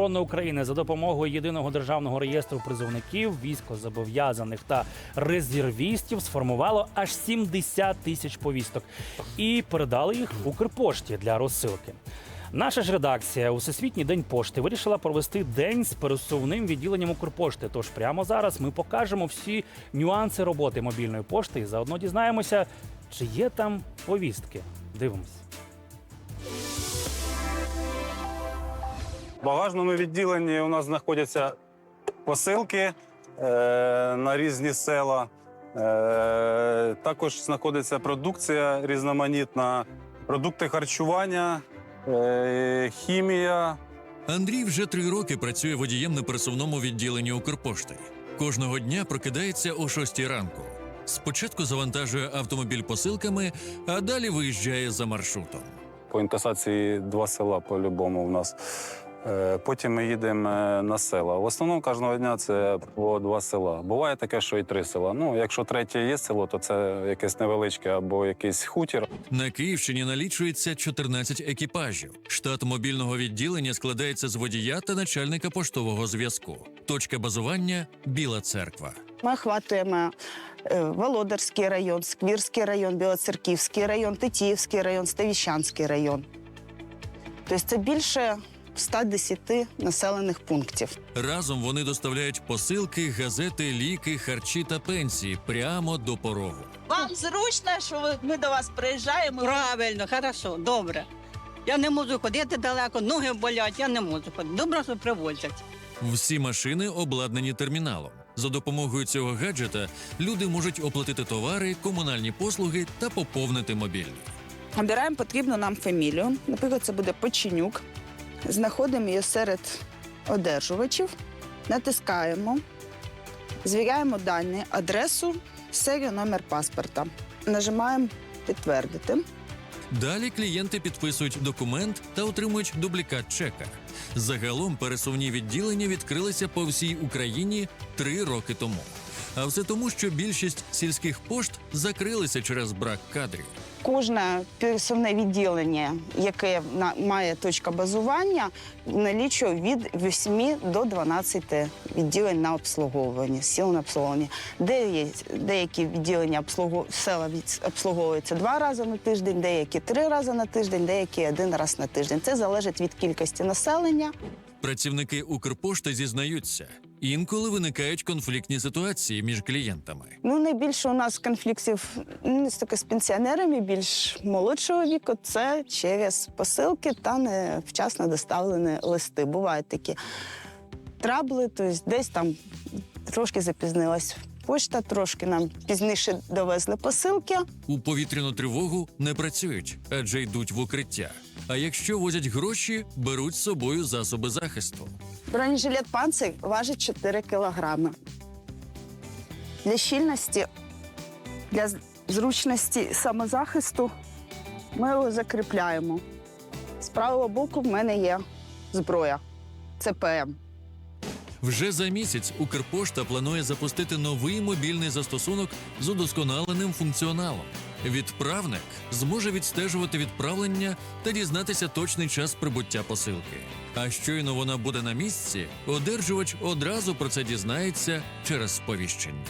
оборони України за допомогою єдиного державного реєстру призовників, військозобов'язаних та резервістів сформувало аж 70 тисяч повісток і передали їх Укрпошті для розсилки. Наша ж редакція у Всесвітній день пошти вирішила провести день з пересувним відділенням Укрпошти. Тож прямо зараз ми покажемо всі нюанси роботи мобільної пошти і заодно дізнаємося, чи є там повістки. Дивимось. В багажному відділенні у нас знаходяться посилки е, на різні села. Е, також знаходиться продукція різноманітна, продукти харчування, е, хімія. Андрій вже три роки працює водієм на пересувному відділенні Укрпошти. Кожного дня прокидається о 6 ранку. Спочатку завантажує автомобіль посилками, а далі виїжджає за маршрутом. По інкасації два села по-любому у нас. Е, Потім ми їдемо е, на села. В основному кожного дня це по два села. Буває таке, що і три села. Ну, якщо третє є село, то це якесь невеличке або якийсь хутір. На Київщині налічується 14 екіпажів. Штат мобільного відділення складається з водія та начальника поштового зв'язку. Точка базування Біла Церква. Ми охватуємо е, Володарський район, Сквірський район, Білоцерківський район, Тетіївський район, Ставіщанський район. Тобто це більше 110 населених пунктів. Разом вони доставляють посилки, газети, ліки, харчі та пенсії прямо до порогу. Вам зручно, що ми до вас приїжджаємо. Правильно, хорошо, добре. Я не можу ходити далеко, ноги болять, я не можу ходити. Добре, що привозять. Всі машини обладнані терміналом. За допомогою цього гаджета люди можуть оплатити товари, комунальні послуги та поповнити мобільний. Обираємо потрібну нам фамілію. Наприклад, це буде Поченюк. Знаходимо її серед одержувачів, натискаємо, звіряємо дані, адресу, серію, номер паспорта. Нажимаємо підтвердити. Далі клієнти підписують документ та отримують дублікат чека. Загалом пересувні відділення відкрилися по всій Україні три роки тому. А все тому, що більшість сільських пошт закрилися через брак кадрів. Кожне пересувне відділення, яке має точка базування, налічує від 8 до 12 відділень на обслуговування, сіл на обслуговування. Де деякі відділення обслугу... села обслуговуються два рази на тиждень, деякі три рази на тиждень, деякі один раз на тиждень. Це залежить від кількості населення. Працівники Укрпошти зізнаються, інколи виникають конфліктні ситуації між клієнтами. Ну, найбільше у нас конфліктів ну, не стільки з пенсіонерами, більш молодшого віку, це через посилки та невчасно доставлені листи. Бувають такі трабли, тобто десь там трошки запізнилась почта, трошки нам пізніше довезли посилки. У повітряну тривогу не працюють, адже йдуть в укриття. А якщо возять гроші, беруть з собою засоби захисту. Бронежилет панцир важить 4 кілограми. Для щільності, для зручності самозахисту ми його закріпляємо. З правого боку в мене є зброя. Це ПМ. Вже за місяць Укрпошта планує запустити новий мобільний застосунок з удосконаленим функціоналом. Відправник зможе відстежувати відправлення та дізнатися точний час прибуття посилки. А щойно вона буде на місці, одержувач одразу про це дізнається через сповіщення.